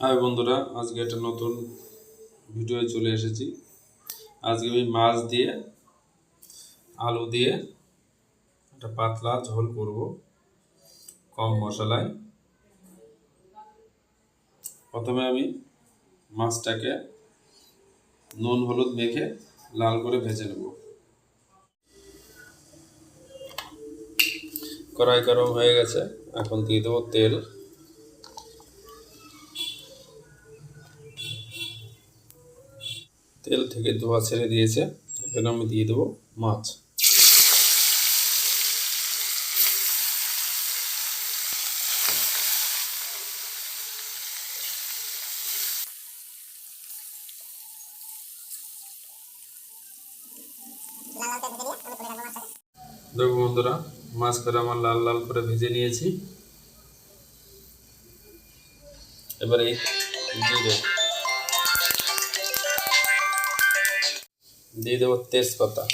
High বন্ধুরা, আজকে একটা নতুন ভিডিও চলে এসেছি। আজকে আমি মাছ দিয়ে, আলু দিয়ে একটা পাতলা ঝোল করব কম মশলায়। প্রথমে আমি মাছটাকে নুন হলুদ মেখে লাল করে ভেজে নেব। কড়াই গরম হয়ে গেছে, এখন দিয়ে দেবো তেল। তেল থেকে ধোয়া ছেড়ে দিয়েছে। এখানে আমি দিয়ে দেবো মাছ। দেখো বন্ধুরা মাছ করে আমার লাল লাল করে ভেজে নিয়েছি। এবার জিরে দিয়ে দেবো তেজপাতা।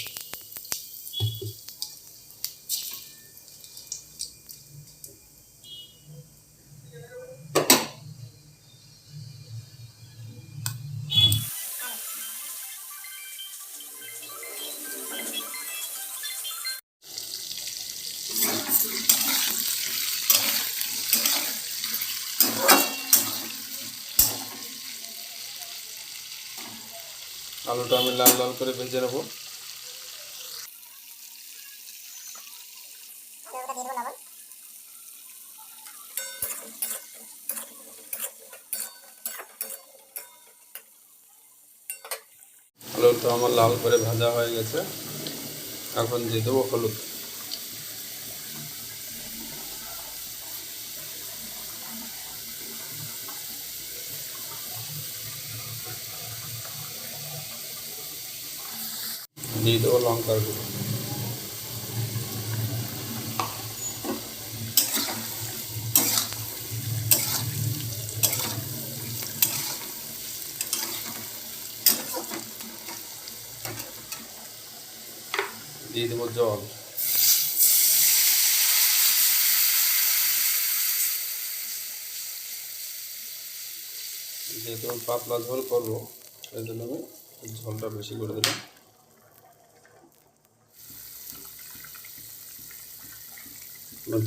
আলুটা আমি লাল লাল করে ভেজে নেব। আলুটা আমার লাল করে ভাজা হয়ে গেছে। এখন দিয়ে দেবো হলুদ। দিয়ে দেবো লঙ্কার গুঁড়ো। দিয়ে দেবো জল। যেহেতু পাতলা ঝোল করব সেই জন্য আমি ঝোলটা বেশি করে দিলাম।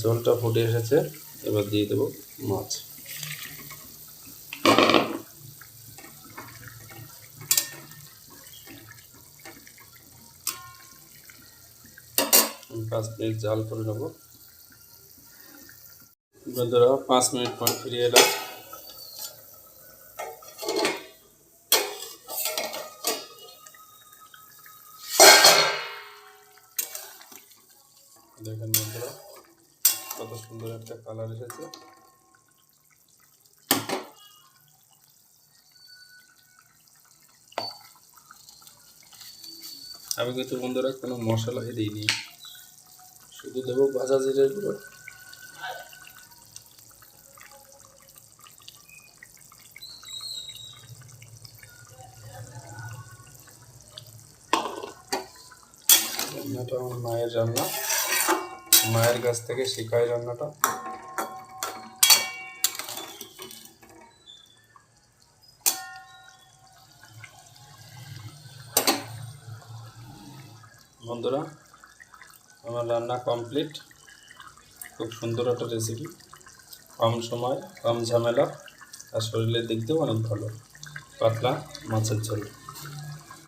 জলটা ফুটে এসেছে, এবার দিয়ে দেবো মাছ। পাঁচ মিনিট জাল করে নেব। বন্ধুরা, পাঁচ মিনিট পর ফিরে এলাম। দেখেন বন্ধুরা। কত সুন্দর একটা কালার এসেছে। আমি কিন্তু বন্ধুরা কোনো মশলাই দিইনি। শুধু দেবো ভাজা জিরের গুঁড়ো। রান্নাটা আমার মায়ের রান্না। মায়ের কাছ থেকে শেখাই রান্নাটা। বন্ধুরা, আমার রান্না কমপ্লিট খুব সুন্দর একটা রেসিপি কম সময়, কম ঝামেলা, আর শরীরের দিক দিয়েও অনেক ভালো। পাতলা, মাছের ঝোল।